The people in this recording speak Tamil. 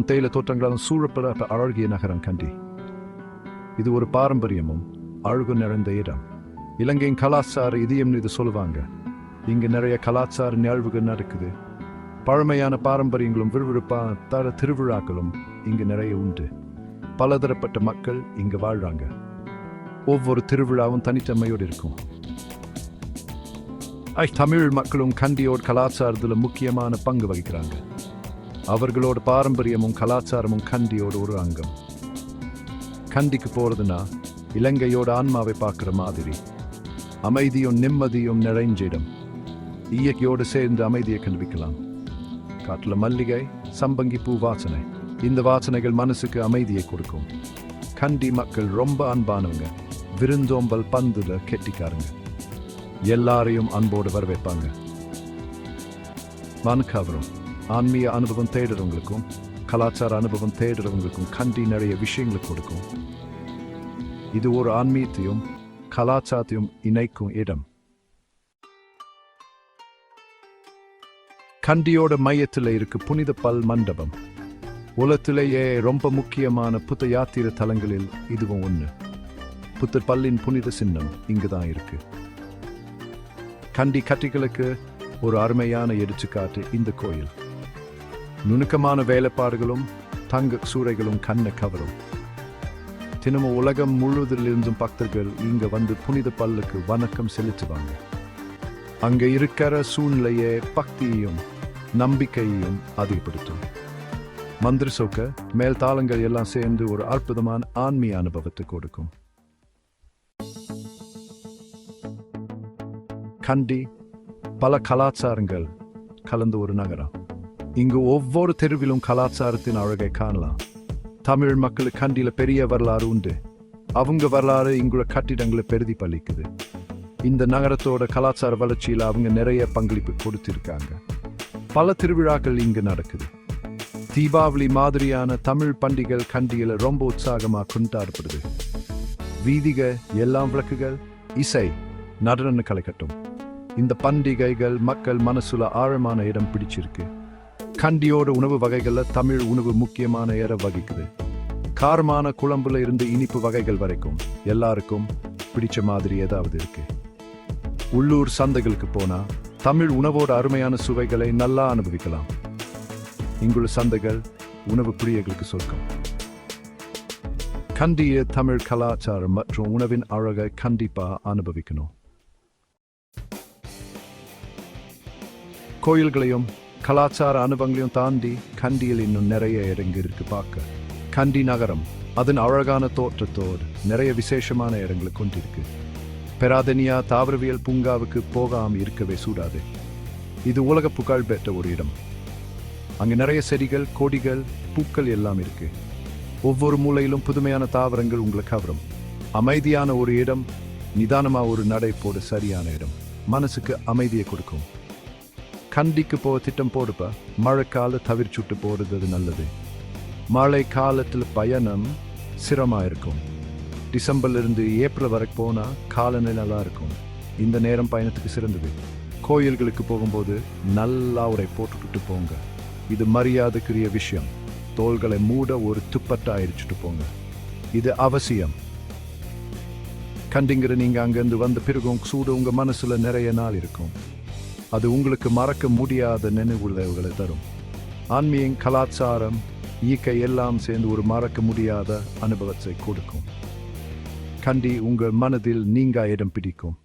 தேயிலை தோட்டங்களாலும் சூழப்படாத அழகிய நகரம் கண்டி. இது ஒரு பாரம்பரியமும் அழகு நிறைந்த இடம். இலங்கையின் கலாச்சார இதயம்னு இது சொல்லுவாங்க. இங்கு நிறைய கலாச்சார நிகழ்வுகள் நடக்குது. பழமையான பாரம்பரியங்களும் விறுவிறுப்பான தர திருவிழாக்களும் இங்கு நிறைய உண்டு. பலதரப்பட்ட மக்கள் இங்கு வாழ்றாங்க. ஒவ்வொரு திருவிழாவும் தனித்தன்மையோடு இருக்கும். ஐ, தமிழ் மக்களும் கண்டியோட கலாச்சாரத்தில் முக்கியமான பங்கு வகிக்கிறாங்க. அவர்களோட பாரம்பரியமும் கலாச்சாரமும் கண்டியோட ஒரு அங்கம். கண்டிக்கு போறதுன்னா இலங்கையோட ஆன்மாவை பார்க்குற மாதிரி. அமைதியும் நிம்மதியும் நிறைஞ்சிடும். இயற்கையோடு சேர்ந்து அமைதியை கண்டுபிக்கலாம். காட்டுல மல்லிகை சம்பங்கி பூ வாசனை. இந்த வாசனைகள் மனசுக்கு அமைதியை கொடுக்கும். கண்டி மக்கள் ரொம்ப அன்பானவங்க. விருந்தோம்பல் பந்துல கெட்டிக்காரங்க. எல்லாரையும் அன்போடு வரவேற்பாங்க. மனக்கவரும் ஆன்மீக அனுபவம் தேடுறவங்களுக்கும் கலாச்சார அனுபவம் தேடுறவங்களுக்கும் கண்டி நிறைய விஷயங்களை கொடுக்கும். இது ஒரு ஆன்மீகத்தையும் கலாச்சாரத்தையும் இணைக்கும் இடம். கண்டியோட மையத்தில் இருக்கு புனித பல் மண்டபம். உலகத்திலேயே ரொம்ப முக்கியமான புத்த யாத்திரை தலங்களில் இதுவும் ஒன்று புத்த பல்லின் புனித சின்னம் இங்குதான் இருக்கு. கண்டி கட்டிகளுக்கு ஒரு அருமையான எடுத்துக்காட்டு இந்த கோயில். நுணுக்கமான வேலைப்பாடுகளும் தங்க சூறைகளும் கண்ணை கவரும். தினமும் உலகம் முழுவதிலிருந்தும் பக்தர்கள் இங்க வந்து புனித பல்லுக்கு வணக்கம் செலுத்துவாங்க. அங்க இருக்கிற சூழ்நிலையே பக்தியையும் நம்பிக்கையையும் அதிகப்படுத்தும். மந்திர சோக்க மேல் தாளங்கள் எல்லாம் சேர்ந்து ஒரு அற்புதமான ஆன்மீக அனுபவத்தை கொடுக்கும். கண்டி பல கலாச்சாரங்கள் கலந்த ஒரு நகரம். இங்கு ஒவ்வொரு தெருவிலும் கலாச்சாரத்தின் அழகை காணலாம். தமிழ் மக்களுக்கு கண்டியில பெரிய வரலாறு உண்டு. அவங்க வரலாறு இங்குள்ள கட்டிடங்களை பிரதிபலிக்குது இந்த நகரத்தோட கலாச்சார வளர்ச்சியில் அவங்க நிறைய பங்களிப்பு கொடுத்திருக்காங்க. பல திருவிழாக்கள் இங்கு நடக்குது. தீபாவளி மாதிரியான தமிழ் பண்டிகைகள் கண்டியில ரொம்ப உற்சாகமாக கொண்டாடப்படுது. வீதிக எல்லாம் விளக்குகள் இசை நடன கலைக்கட்டும். இந்த பண்டிகைகள் மக்கள் மனசுல ஆழமான இடம் பிடிச்சிருக்கு. கண்டியோட உணவு வகைகளில் தமிழ் உணவு முக்கியமான ஏற வகிக்குது. காரமான குழம்புல இருந்து இனிப்பு வகைகள் வரைக்கும் எல்லாருக்கும் பிடிச்ச மாதிரி ஏதாவது இருக்கு. உள்ளூர் சந்தைகளுக்கு போனா தமிழ் உணவோட அருமையான சுவைகளை நல்லா அனுபவிக்கலாம். இங்குள்ள சந்தைகள் உணவு பிரியர்களுக்கு சொர்க்கம். கண்டிய தமிழ் கலாச்சாரம் மற்றும் உணவின் அழகை கண்டிப்பா அனுபவிக்கணும். கோயில்களையும் கலாச்சார அனுபவங்களையும் தாண்டி கண்டியில் இன்னும் நிறைய இடங்க இருக்கு பார்க்க. கண்டி நகரம் அதன் அழகான தோற்றத்தோடு நிறைய விசேஷமான இடங்களை கொண்டிருக்கு. பெராதனியா தாவரவியல் பூங்காவுக்கு போகாமல் இருக்கவே சூடாது. இது உலக புகழ் பெற்ற ஒரு இடம். அங்கே நிறைய செடிகள் கொடிகள் பூக்கள் எல்லாம் இருக்கு. ஒவ்வொரு மூலையிலும் புதுமையான தாவரங்கள் உங்களை கவரும். அமைதியான ஒரு இடம் நிதானமாக ஒரு நடை போட சரியான இடம். மனசுக்கு அமைதியை கொடுக்கும். கண்டிக்கு போக திட்டம் போடுப்ப. மழைக்கால தவிர்ச்சுட்டு போடுறது நல்லது. மழை காலத்தில் பயணம் சிரமா இருக்கும். டிசம்பர்ல இருந்து ஏப்ரல் வரைக்கும் போனா காலநிலை நல்லா இருக்கும். இந்த நேரம் பயணத்துக்கு சிறந்தது. கோயில்களுக்கு போகும்போது நல்லா உரை போட்டுக்கிட்டு போங்க. இது மரியாதைக்குரிய விஷயம். தோள்களை மூட ஒரு துப்பட்டா அடிச்சுட்டு போங்க. இது அவசியம். கண்டிங்கிற நீங்க அங்கிருந்து வந்த பிறகு சூடு உங்க மனசுல நிறைய நாள் இருக்கும். அது உங்களுக்கு மறக்க முடியாத நினைவுகளை தரும். ஆன்மீகம் கலாச்சாரம் இயற்கை எல்லாம் சேர்ந்து ஒரு மறக்க முடியாத அனுபவத்தை கொடுக்கும். கண்டி உங்கள் மனதில் நீங்க இடம் பிடிக்கும்.